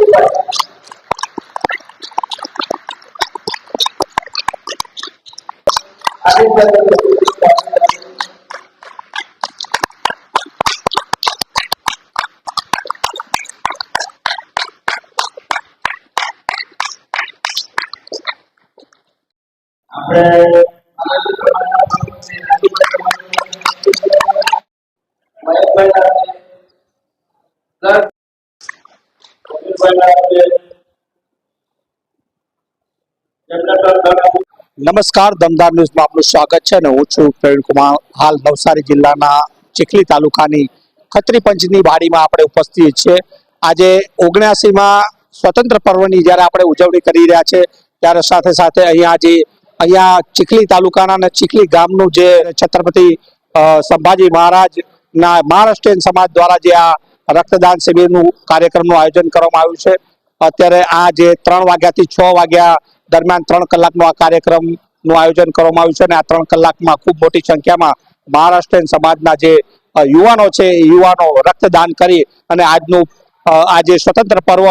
આપણે નમસ્કાર, દમદાર ન્યૂઝમાં આપનું સ્વાગત છે અને હું છું પ્રવીણ કુમાર. હાલ નવસારી જિલ્લાના ચીખલી તાલુકાની ખત્રી પંચની વાડીમાં આપણે ઉપસ્થિત છે આજે ઓગણ્યાસીમાં સ્વતંત્ર પર્વની જ્યારે આપણે ઉજવણી કરી રહ્યા છે, ત્યારે સાથે સાથે અહીંયા જે અહીંયા ચીખલી તાલુકાના અને ચીખલી ગામનું જે છત્રપતિ સંભાજી મહારાજના મહારાષ્ટ્રીયન સમાજ દ્વારા જે આ રક્તદાન શિબિરનું કાર્યક્રમનું આયોજન કરવામાં આવ્યું છે. અત્યારે આ જે ત્રણ વાગ્યાથી છ વાગ્યા દરમિયાન ત્રણ કલાકનો આ કાર્યક્રમનું આયોજન કરવામાં આવ્યું છે અને આ ત્રણ કલાકમાં ખૂબ મોટી સંખ્યામાં મહારાષ્ટ્રીયન સમાજના જે યુવાનો છે યુવાનો રક્તદાન કરી અને આજનું આ જે સ્વતંત્ર પર્વ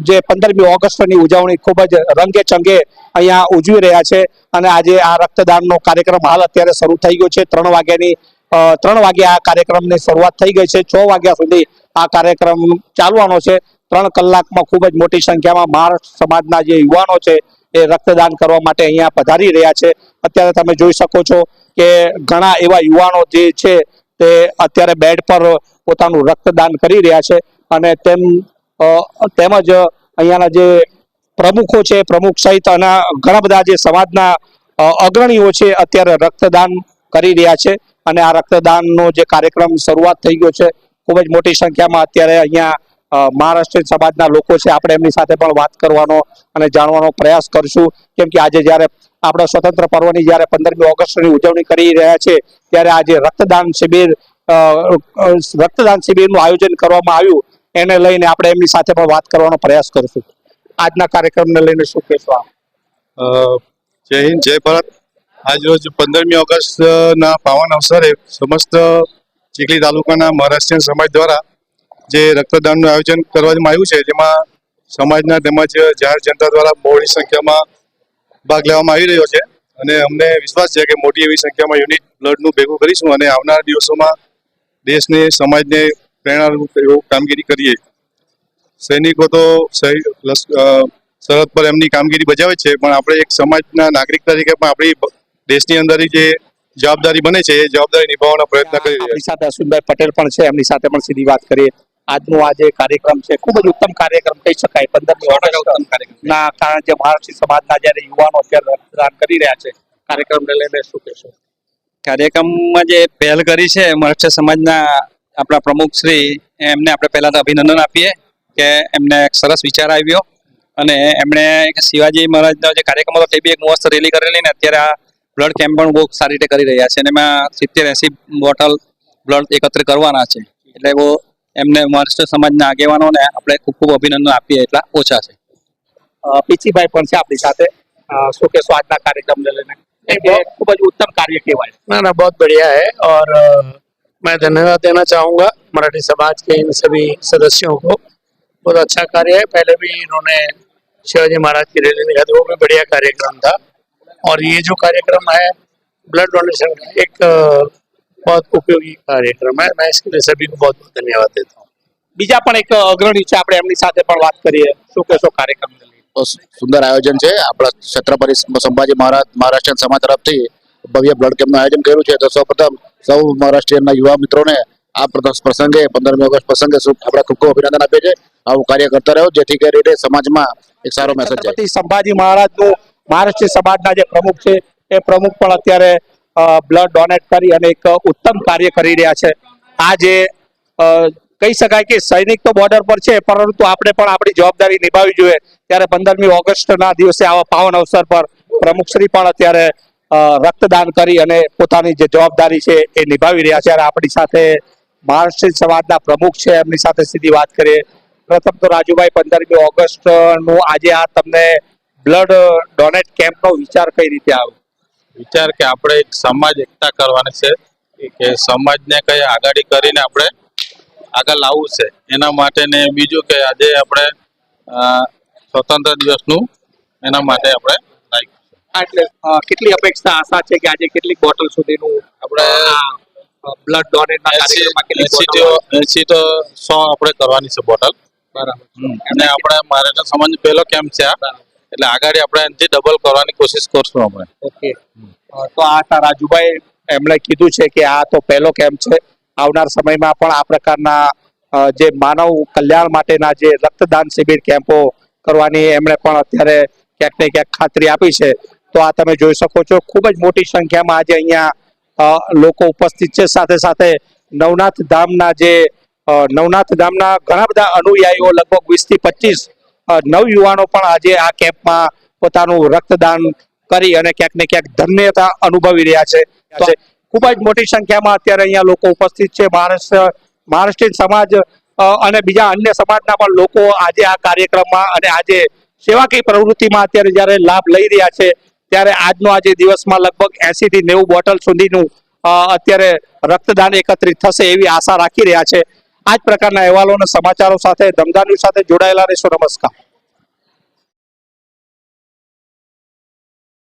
જે પંદરમી ઓગસ્ટની ઉજવણી ખૂબ જ રંગે ચંગે અહીંયા ઉજવી રહ્યા છે અને આજે આ રક્તદાનનો કાર્યક્રમ હાલ અત્યારે શરૂ થઈ ગયો છે. ત્રણ વાગ્યાની ત્રણ વાગે આ કાર્યક્રમની શરૂઆત થઈ ગઈ છે. છ વાગ્યા સુધી આ કાર્યક્રમ ચાલવાનો છે. ત્રણ કલાકમાં ખૂબ જ મોટી સંખ્યામાં મહારાષ્ટ્ર સમાજના જે યુવાનો છે એ રક્તદાન કરવા માટે અહીંયા પધારી રહ્યા છે. અત્યારે તમે જોઈ શકો છો કે ઘણા એવા યુવાનો જે છે તે અત્યારે બેડ પર પોતાનું રક્તદાન કરી રહ્યા છે અને તેમ તેમજ અહીંયાના જે પ્રમુખો છે, પ્રમુખ સહિત અને ઘણા બધા જે સમાજના અગ્રણીઓ છે અત્યારે રક્તદાન કરી રહ્યા છે. અને આ રક્તદાનનો જે કાર્યક્રમ શરૂઆત થઈ ગયો છે, ખૂબ જ મોટી સંખ્યામાં અત્યારે અહીંયા મહારાષ્ટ્રીય સમાજના લોકો છે. આપણે એમની સાથે પણ વાત કરવાનો અને જાણવાનો પ્રયાસ કરશું. કેમ કે આજે જ્યારે આપણે સ્વતંત્ર પર્વની જ્યારે પંદરમી ઓગસ્ટની ઉજવણી કરી રહ્યા છે, ત્યારે આજે રક્તદાન શિબિર રક્તદાન શિબિરનું આયોજન કરવામાં આવ્યું. એને લઈને આપણે એમની સાથે પણ વાત કરવાનો પ્રયાસ કરશું. આજના કાર્યક્રમને લઈને શું કહેશો જય હિન્દ, જય ભારત. આજ રોજ પંદરમી ઓગસ્ટના પાવન અવસરે સમસ્ત ચીખલી તાલુકાના મહારાષ્ટ્રીયન સમાજ દ્વારા જે રક્તદાનનું આયોજન કરવામાં આવ્યું છે, જેમાં સમાજના તેમજ જાહેર જનતા દ્વારા બહોળી સંખ્યામાં ભાગ લેવામાં આવી રહ્યો છે. અને અમને વિશ્વાસ છે કે મોટી એવી સંખ્યામાં યુનિટ બ્લડનું ભેગું કરીશું અને આવનાર દિવસોમાં દેશને, સમાજને પ્રેરણારૂપ એવું કામગીરી કરીએ. સૈનિકો તો સરહદ પર એમની કામગીરી બજાવે છે, પણ આપણે એક સમાજના નાગરિક તરીકે પણ આપણી દેશની અંદર જે જવાબદારી બને છે એ જવાબદારી નિભાવવાનો પ્રયત્ન કરી રહ્યા સાથે અશ્વિનભાઈ પટેલ પણ છે એમની સાથે પણ સીધી વાત કરીએ. આજનો આ જે કાર્યક્રમ છે ખૂબ જ ઉત્તમ કાર્યક્રમ કહી શકાય પંદરમી ઓગસ્ટ ના કારણે જે મહારાષ્ટ્રી સમાજના જ્યારે યુવાનો અત્યારે રક્તદાન કરી રહ્યા છે કાર્યક્રમને લઈને શું કહેશો? કાર્યક્રમમાં જે પહેલ કરી છે મરાઠા સમાજના આપણા પ્રમુખ શ્રી એમને આપણે પહેલા તો અભિનંદન આપીએ કે એમને એક સરસ વિચાર આવ્યો. અને એમણે શિવાજી મહારાજનો જે કાર્યક્રમ હતો તે બી એક મસ્ત રેલી કરેલી ને અત્યારે આ બ્લડ કેમ્પ પણ બહુ સારી રીતે કરી રહ્યા છે અને એમાં સિત્તેર એસી બોટલ બ્લડ એકત્ર કરવાના છે એટલે બહુ એમને મહારાષ્ટ્ર સમાજના આગેવાનોને આપણે ખૂબ ખૂબ અભિનંદન આપીએ એટલા ઓછા છે અ, પીચીભાઈ પણ છે આપણી સાથે અ, શું કહેશો આજના કાર્યક્રમને લઈને કેમ કે ખૂબ જ ઉત્તમ કાર્ય કહેવાય ना ना बहुत बढ़िया है और अ, मैं धन्यवाद देना चाहूंगा मराठी समाज के इन सभी सदस्यों को बहुत अच्छा कार्य है पहले भी इन्होंने शिवाजी महाराज की रैली निकाली वो भी बढ़िया कार्यक्रम था और ये जो कार्यक्रम है ब्लड डोनेशन का एक अ, बहुत उपयोगी कार्यक्रम है मैं इसके लिए सभी को बहुत बहुत धन्यवाद देता हूँ બીજા પણ એક અગ્રણી છે આપણે એમની સાથે પણ વાત કરીએ શું કહેશો કાર્યક્રમને લઈને બહુ સુંદર આયોજન છે આપણા છત્રપતિ સંભાજી મહારાજ મહારાષ્ટ્રીયન સમાજ તરફથી ભવ્ય બ્લડ કેમ્પનું આયોજન કર્યું છે તો સૌપ્રથમ સૌ મહારાષ્ટ્રીયનના યુવા મિત્રોને આ પ્રથમ પ્રસંગે પંદરમી ઓગસ્ટ પ્રસંગે શું- આપણે ખૂબ ખૂબ અભિનંદન આપીએ છીએ આવું કાર્ય કરતા રહ્યો જેથી કરીને સમાજમાં એક સારો મેસેજ જાય છત્રપતિ સંભાજી મહારાજનું મહારાષ્ટ્રીય સમાજના જે પ્રમુખ છે, એ પ્રમુખ પણ અત્યારે બ્લડ ડોનેટ કરી અને એક ઉત્તમ કાર્ય કરી રહ્યા છે. આ જે કહી શકાય કે સૈનિક તો બોર્ડર પર છે, પરંતુ આપણે પણ આપણી જવાબદારી નિભાવવી જોઈએ. ત્યારે પંદરમી ઓગસ્ટના દિવસે આવા પાવન અવસર પર પ્રમુખશ્રી પણ અત્યારે રક્તદાન કરી અને પોતાની જે જવાબદારી છે, એ નિભાવી રહ્યા છે. અને આપણી સાથે મહારાષ્ટ્રીય સમાજના પ્રમુખ છે, એમની સાથે સીધી વાત કરીએ. પ્રથમ તો રાજુભાઈ, પંદરમી ઓગસ્ટનું આજે આ તમને બ્લડ ડોનેટ કેમ્પનો વિચાર કઈ રીતે આવ્યો વિચાર કે આપણે એક સમાજ એકતા કરવાની છે કે સમાજને કઈ આગાડી કરીને આપણે આગળ લાવવું છે. એના માટે ને બીજું કે આજે આપણે સ્વતંત્ર દિવસનું એના માટે આપણે એટલે કેટલી અપેક્ષા આશા છે કે આજે કેટલી બોટલ સુધીનું આપણે બ્લડ ડોનેટ એસી તો તો સો આપણે કરવાની છે બોટલ બરાબર. અને આપણે મરાઠા સમાજ પહેલો કેમ્પ છે આ? એટલે આગળ આપણે જે ડબલ કરવાની કોશિશ કરશું આપણે. ઓકે. તો આ તા રાજુભાઈ એમણે કીધું છે કે આ તો પહેલો કેમ્પ છે. આવનાર સમયમાં પણ આ પ્રકારના જે માનવ કલ્યાણ માટેના જે રક્તદાન શિબિર કેમ્પો કરવાની એમણે પણ અત્યારે ક્યાંક ને ક્યાંક ખાતરી આપી છે. તો આ તમે જોઈ શકો છો, ખૂબ જ મોટી સંખ્યામાં આજે અહીંયા લોકો ઉપસ્થિત છે. સાથે સાથે નવનાથ ધામના જે નવનાથ ધામના ઘણા બધા અનુયાયીઓ, લગભગ વીસથી પચીસ નવ યુવાનો પણ આજે આ કેમ્પમાં પોતાનું રક્તદાન કરી અને ક્યાંક ને ક્યાંક ધન્યતા અનુભવી રહ્યા છે. ખૂબ જ મોટી સંખ્યામાં અત્યારે અહીંયા લોકો ઉપસ્થિત છે. મહારાષ્ટ્ર મહારાષ્ટ્રીયન સમાજ અને બીજા અન્ય સમાજના પણ લોકો આજે આ કાર્યક્રમમાં અને આજે સેવાકીય પ્રવૃત્તિમાં અત્યારે જ્યારે લાભ લઈ રહ્યા છે, ત્યારે આજનો આજે દિવસમાં લગભગ એસી થી નેવું બોટલ સુધીનું અત્યારે રક્તદાન એકત્રિત થશે એવી આશા રાખી રહ્યા છે. આ જ પ્રકારના અહેવાલો અને સમાચારો સાથે દમદાર સાથે જોડાયેલા રહેશો. નમસ્કાર.